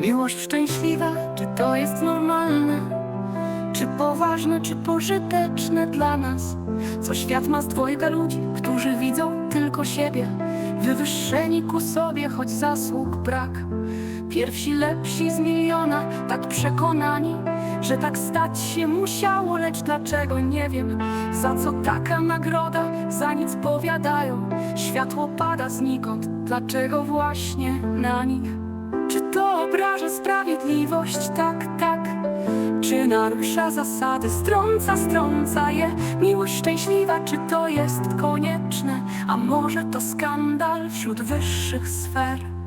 Miłość szczęśliwa, czy to jest normalne? Czy poważne, czy pożyteczne dla nas? Co świat ma z dwojga ludzi, którzy widzą tylko siebie? Wywyższeni ku sobie, choć zasług brak. Pierwsi lepsi z miliona, tak przekonani Że tak stać się musiało, lecz dlaczego? Nie wiem. Za co taka nagroda, za nic powiadają. Światło pada znikąd, dlaczego właśnie na nich obraża sprawiedliwość? Tak, tak czy narusza zasady, strąca, strąca je Miłość szczęśliwa, czy to jest konieczne? A może to skandal wśród wyższych sfer?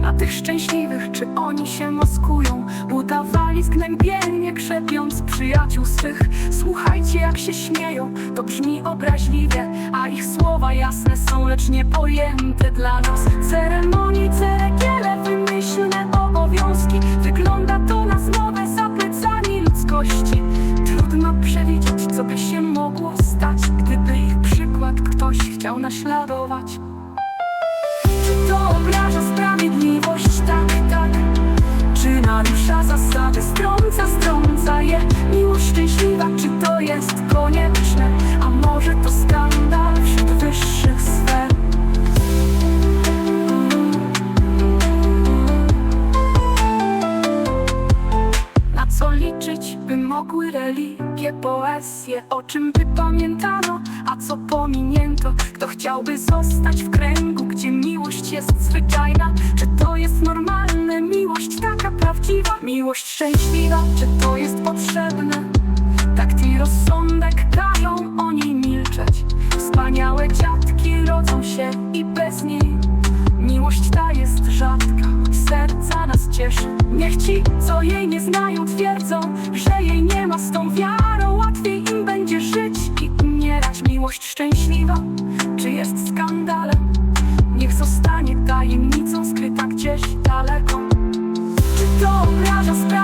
Na tych szczęśliwych, czy oni się maskują? Udawali zgnębienie, krzepiąc przyjaciół swych. Słuchajcie jak się śmieją, to brzmi obraźliwie A ich słowa jasne są, lecz niepojęte dla nas. Ceremonii, ceregiele, wymyślne obowiązki. Wygląda to na zmowę za plecami ludzkości. Trudno przewidzieć, co by się mogło stać Gdyby ich przykład ktoś chciał naśladować. To mogły religie, poezje O czym by pamiętano, a co pominięto? Kto chciałby zostać w kręgu, gdzie miłość jest zwyczajna? Czy to jest normalne, miłość taka prawdziwa? Miłość szczęśliwa, czy to jest potrzebne? Takt i rozsądek każą o niej milczeć. Wspaniałe dziadki rodzą się i bez niej. Miłość ta jest rzadka, serca nas cieszy. Niech ci szczęśliwa, czy jest skandalem? Niech zostanie tajemnicą skryta gdzieś daleko. Czy to obraża sprawę?